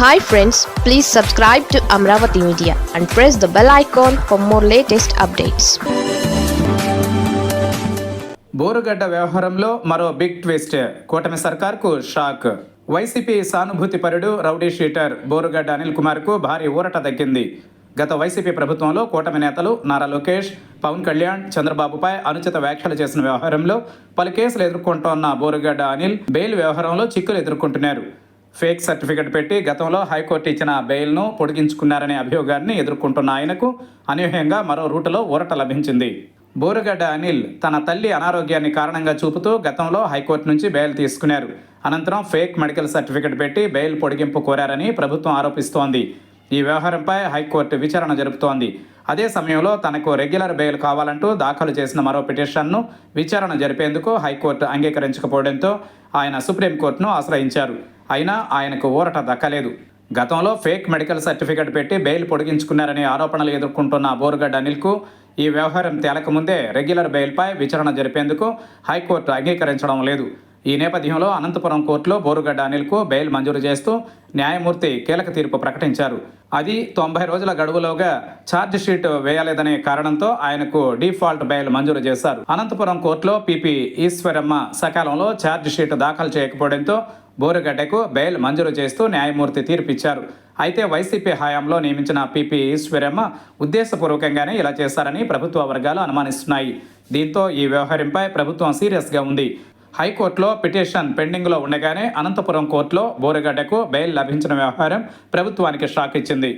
Hi friends please subscribe to Amaravati media and press the bell icon for more latest updates Borugadda వ్యవహారంలో మరో big twist కూటమి సర్కార్కు shock YCP సానుభూతిపరుడు rowdy sheeter Borugadda Anil కుమార్కు భారీ ఊరట దక్కింది గత వైసీపీ ప్రభుత్వంలో కూటమి నేతలు నారా లోకేష్ పవన్ కళ్యాణ్ చంద్రబాబుపై అనుచిత వ్యాఖ్యలు చేసిన వ్యవహారంలో పలు కేసులు ఎదుర్కొంటోన్న బోరుగడ్డ అనిల్ బెయిల్ వ్యవహారంలో చిక్కులు ఎదుర్కొంటున్నారు. ఫేక్ సర్టిఫికెట్ పెట్టి గతంలో హైకోర్టు ఇచ్చిన బెయిల్ను పొడిగించుకున్నారనే అభియోగాన్ని ఎదుర్కొంటున్న ఆయనకు అనూహ్యంగా మరో రూటులో ఊరట లభించింది. బోరుగడ్డ అనిల్ తన తల్లి అనారోగ్యాన్ని కారణంగా చూపుతూ గతంలో హైకోర్టు నుంచి బెయిల్ తీసుకున్నారు. అనంతరం ఫేక్ మెడికల్ సర్టిఫికెట్ పెట్టి బెయిల్ పొడిగింపు కోరారని ప్రభుత్వం ఆరోపిస్తోంది. ఈ వ్యవహారంపై హైకోర్టు విచారణ జరుపుతోంది. అదే సమయంలో తనకు రెగ్యులర్ బెయిల్ కావాలంటూ దాఖలు చేసిన మరో పిటిషన్ను విచారణ జరిపేందుకు హైకోర్టు అంగీకరించకపోవడంతో ఆయన సుప్రీంకోర్టును ఆశ్రయించారు. అయినా ఆయనకు ఊరట దక్కలేదు. గతంలో ఫేక్ మెడికల్ సర్టిఫికెట్ పెట్టి బెయిల్ పొడిగించుకున్నారనే ఆరోపణలు ఎదుర్కొంటున్న బోరుగడ్డ అనిల్కు ఈ వ్యవహారం తేలకముందే రెగ్యులర్ బెయిల్పై విచారణ జరిపేందుకు హైకోర్టు అంగీకరించడం లేదు. ఈ నేపథ్యంలో అనంతపురం కోర్టులో బోరుగడ్డ అనిల్కు బెయిల్ మంజూరు చేస్తూ న్యాయమూర్తి కీలక తీర్పు ప్రకటించారు. అది తొంభై రోజుల గడువులోగా ఛార్జ్ షీట్ వేయలేదనే కారణంతో ఆయనకు డిఫాల్ట్ బెయిల్ మంజూరు చేశారు. అనంతపురం కోర్టులో పిపి ఈశ్వరమ్మ సకాలంలో ఛార్జ్ షీట్ దాఖలు చేయకపోవడంతో బోరుగడ్డకు బెయిల్ మంజూరు చేస్తూ న్యాయమూర్తి తీర్పిచ్చారు. అయితే వైసీపీ హయాంలో నియమించిన పిపి ఈశ్వరమ్మ ఉద్దేశపూర్వకంగానే ఇలా చేశారని ప్రభుత్వ వర్గాలు అనుమానిస్తున్నాయి. దీంతో ఈ వ్యవహారంపై ప్రభుత్వం సీరియస్గా ఉంది. హైకోర్టులో పిటిషన్ పెండింగ్లో ఉండగానే అనంతపురం కోర్టులో బోరుగడ్డకు బెయిల్ లభించిన వ్యవహారం ప్రభుత్వానికి షాక్ ఇచ్చింది.